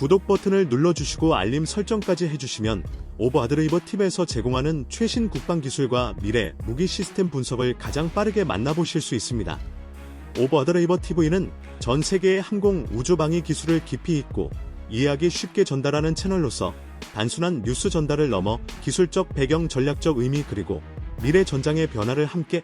구독 버튼을 눌러주시고 알림 설정까지 해주시면 오버하드레이버 팁에서 제공하는 최신 국방 기술과 미래 무기 시스템 분석을 가장 빠르게 만나보실 수 있습니다. 오버하드레이버 TV는 전 세계의 항공 우주 방위 기술을 깊이 있고 이해하기 쉽게 전달하는 채널로서 단순한 뉴스 전달을 넘어 기술적 배경 전략적 의미 그리고 미래 전장의 변화를 함께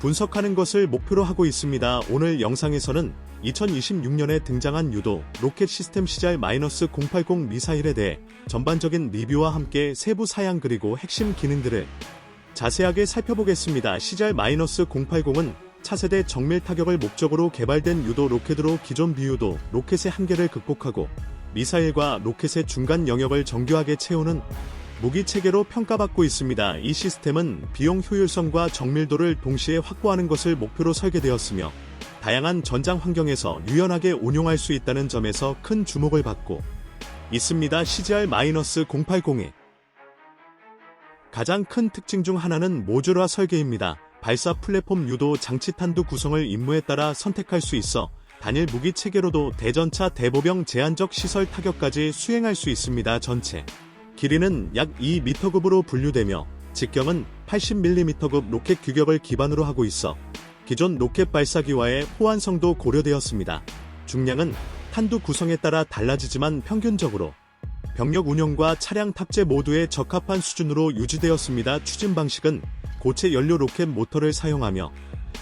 분석하는 것을 목표로 하고 있습니다. 오늘 영상에서는 2026년에 등장한 유도 로켓 시스템 CR-080 미사일에 대해 전반적인 리뷰와 함께 세부 사양 그리고 핵심 기능들을 자세하게 살펴보겠습니다. CR-080은 차세대 정밀 타격을 목적으로 개발된 유도 로켓으로 기존 비유도 로켓의 한계를 극복하고 미사일과 로켓의 중간 영역을 정교하게 채우는 무기 체계로 평가받고 있습니다. 이 시스템은 비용 효율성과 정밀도를 동시에 확보하는 것을 목표로 설계되었으며 다양한 전장 환경에서 유연하게 운용할 수 있다는 점에서 큰 주목을 받고 있습니다. CGR-080의 가장 큰 특징 중 하나는 모듈화 설계입니다. 발사 플랫폼 유도 장치 탄두 구성을 임무에 따라 선택할 수 있어 단일 무기 체계로도 대전차 대보병 제한적 시설 타격까지 수행할 수 있습니다. 전체 길이는 약 2m급으로 분류되며 직경은 80mm급 로켓 규격을 기반으로 하고 있어 기존 로켓 발사기와의 호환성도 고려되었습니다. 중량은 탄두 구성에 따라 달라지지만 평균적으로 병력 운영과 차량 탑재 모두에 적합한 수준으로 유지되었습니다. 추진 방식은 고체 연료 로켓 모터를 사용하며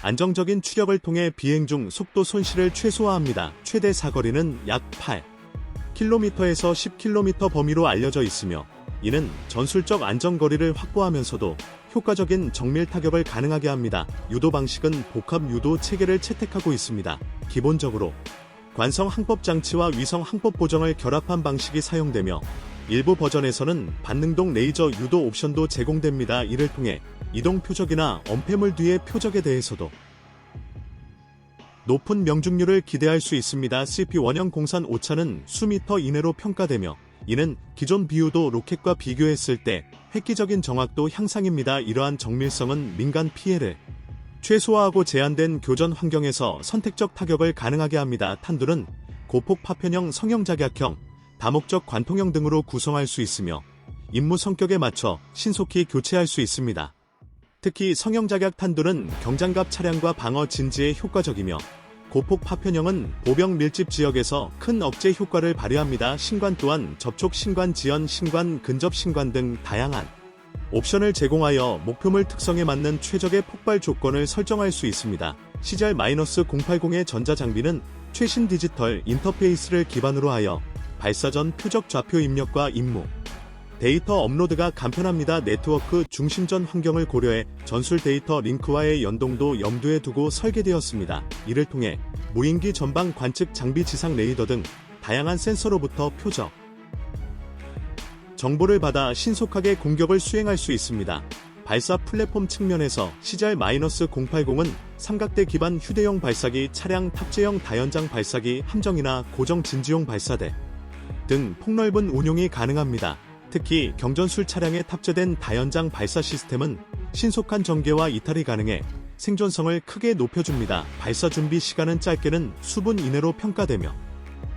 안정적인 추력을 통해 비행 중 속도 손실을 최소화합니다. 최대 사거리는 약 8km에서 10km 범위로 알려져 있으며 이는 전술적 안정거리를 확보하면서도 효과적인 정밀 타격을 가능하게 합니다. 유도 방식은 복합 유도 체계를 채택하고 있습니다. 기본적으로 관성 항법 장치와 위성 항법 보정을 결합한 방식이 사용되며 일부 버전에서는 반능동 레이저 유도 옵션도 제공됩니다. 이를 통해 이동 표적이나 엄폐물 뒤의 표적에 대해서도 높은 명중률을 기대할 수 있습니다. CP 원형 공산 오차는 수미터 이내로 평가되며 이는 기존 비유도 로켓과 비교했을 때 획기적인 정확도 향상입니다. 이러한 정밀성은 민간 피해를 최소화하고 제한된 교전 환경에서 선택적 타격을 가능하게 합니다. 탄두는 고폭 파편형 성형 작약형, 다목적 관통형 등으로 구성할 수 있으며 임무 성격에 맞춰 신속히 교체할 수 있습니다. 특히 성형 작약 탄두는 경장갑 차량과 방어 진지에 효과적이며 고폭 파편형은 보병 밀집 지역에서 큰 억제 효과를 발휘합니다. 신관 또한 접촉 신관 지연 신관 근접 신관 등 다양한 옵션을 제공하여 목표물 특성에 맞는 최적의 폭발 조건을 설정할 수 있습니다. CGR-080의 전자장비는 최신 디지털 인터페이스를 기반으로 하여 발사 전 표적 좌표 입력과 임무, 데이터 업로드가 간편합니다. 네트워크 중심전 환경을 고려해 전술 데이터 링크와의 연동도 염두에 두고 설계되었습니다. 이를 통해 무인기 전방 관측 장비 지상 레이더 등 다양한 센서로부터 표적, 정보를 받아 신속하게 공격을 수행할 수 있습니다. 발사 플랫폼 측면에서 CGR-080은 삼각대 기반 휴대용 발사기, 차량 탑재형 다연장 발사기, 함정이나 고정 진지용 발사대 등 폭넓은 운용이 가능합니다. 특히 경전술 차량에 탑재된 다연장 발사 시스템은 신속한 전개와 이탈이 가능해 생존성을 크게 높여줍니다. 발사 준비 시간은 짧게는 수분 이내로 평가되며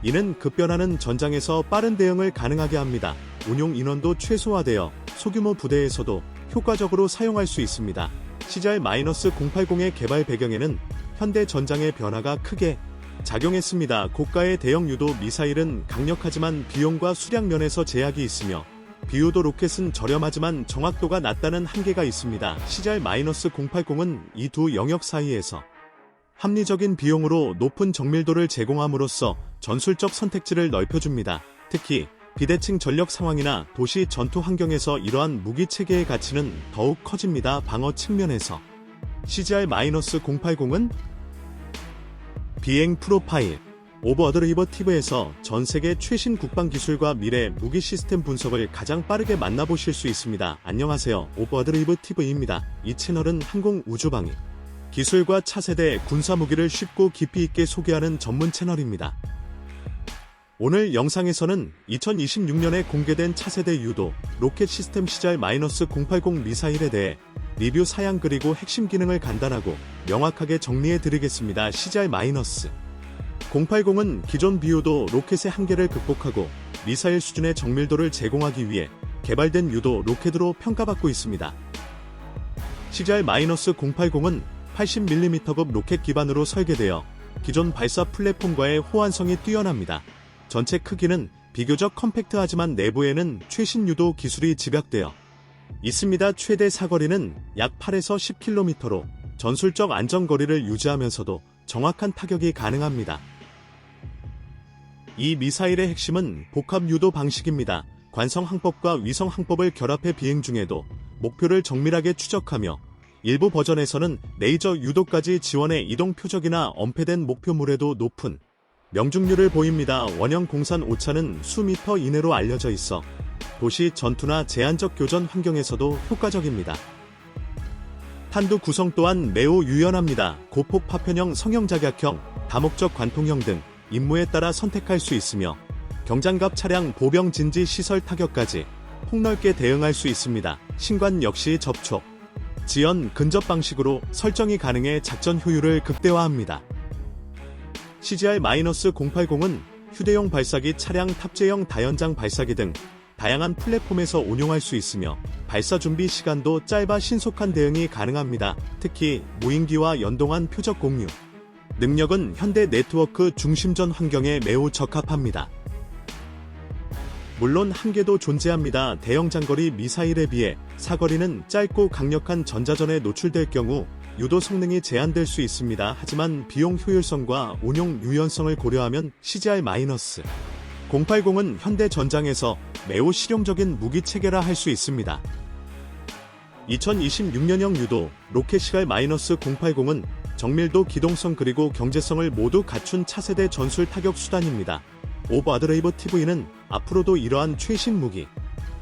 이는 급변하는 전장에서 빠른 대응을 가능하게 합니다. 운용 인원도 최소화되어 소규모 부대에서도 효과적으로 사용할 수 있습니다. CGR-080의 개발 배경에는 현대 전장의 변화가 크게 작용했습니다. 고가의 대형 유도 미사일은 강력하지만 비용과 수량 면에서 제약이 있으며 비유도 로켓은 저렴하지만 정확도가 낮다는 한계가 있습니다. CGR-080은 이 두 영역 사이에서 합리적인 비용으로 높은 정밀도를 제공함으로써 전술적 선택지를 넓혀줍니다. 특히 비대칭 전력 상황이나 도시 전투 환경에서 이러한 무기 체계의 가치는 더욱 커집니다. 방어 측면에서 CGR-080은 비행 프로파일 오버더리버 TV에서 전 세계 최신 국방 기술과 미래 무기 시스템 분석을 가장 빠르게 만나보실 수 있습니다. 안녕하세요. 오버더리버 TV입니다. 이 채널은 항공 우주방위 기술과 차세대 군사 무기를 쉽고 깊이 있게 소개하는 전문 채널입니다. 오늘 영상에서는 2026년에 공개된 차세대 유도 로켓 시스템 CGR-080 미사일에 대해 리뷰 사양 그리고 핵심 기능을 간단하고 명확하게 정리해 드리겠습니다. CGR- 080은 기존 비유도 로켓의 한계를 극복하고 미사일 수준의 정밀도를 제공하기 위해 개발된 유도 로켓으로 평가받고 있습니다. CGR-080은 80mm급 로켓 기반으로 설계되어 기존 발사 플랫폼과의 호환성이 뛰어납니다. 전체 크기는 비교적 컴팩트하지만 내부에는 최신 유도 기술이 집약되어 있습니다. 최대 사거리는 약 8에서 10km로 전술적 안정거리를 유지하면서도 정확한 타격이 가능합니다. 이 미사일의 핵심은 복합 유도 방식입니다. 관성 항법과 위성 항법을 결합해 비행 중에도 목표를 정밀하게 추적하며 일부 버전에서는 레이저 유도까지 지원해 이동 표적이나 엄폐된 목표물에도 높은 명중률을 보입니다. 원형 공산 오차는 수미터 이내로 알려져 있어 도시 전투나 제한적 교전 환경에서도 효과적입니다. 탄두 구성 또한 매우 유연합니다. 고폭 파편형 성형자격형, 다목적 관통형 등 임무에 따라 선택할 수 있으며 경장갑 차량 보병 진지 시설 타격까지 폭넓게 대응할 수 있습니다. 신관 역시 접촉, 지연, 근접 방식으로 설정이 가능해 작전 효율을 극대화합니다. CGR-080은 휴대용 발사기 차량 탑재형 다연장 발사기 등 다양한 플랫폼에서 운용할 수 있으며 발사 준비 시간도 짧아 신속한 대응이 가능합니다. 특히 무인기와 연동한 표적 공유 능력은 현대 네트워크 중심전 환경에 매우 적합합니다. 물론 한계도 존재합니다. 대형 장거리 미사일에 비해 사거리는 짧고 강력한 전자전에 노출될 경우 유도 성능이 제한될 수 있습니다. 하지만 비용 효율성과 운용 유연성을 고려하면 CGR-080은 현대 전장에서 매우 실용적인 무기 체계라 할 수 있습니다. 2026년형 유도 로켓 시갈 마이너스 080은 정밀도 기동성 그리고 경제성을 모두 갖춘 차세대 전술 타격 수단입니다. 오버드레이버 TV는 앞으로도 이러한 최신 무기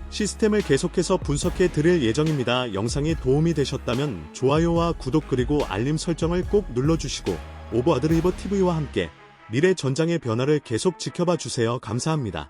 시스템을 계속해서 분석해 드릴 예정입니다. 영상이 도움이 되셨다면 좋아요와 구독 그리고 알림 설정을 꼭 눌러주시고 오버드레이버 TV와 함께 미래 전장의 변화를 계속 지켜봐 주세요. 감사합니다.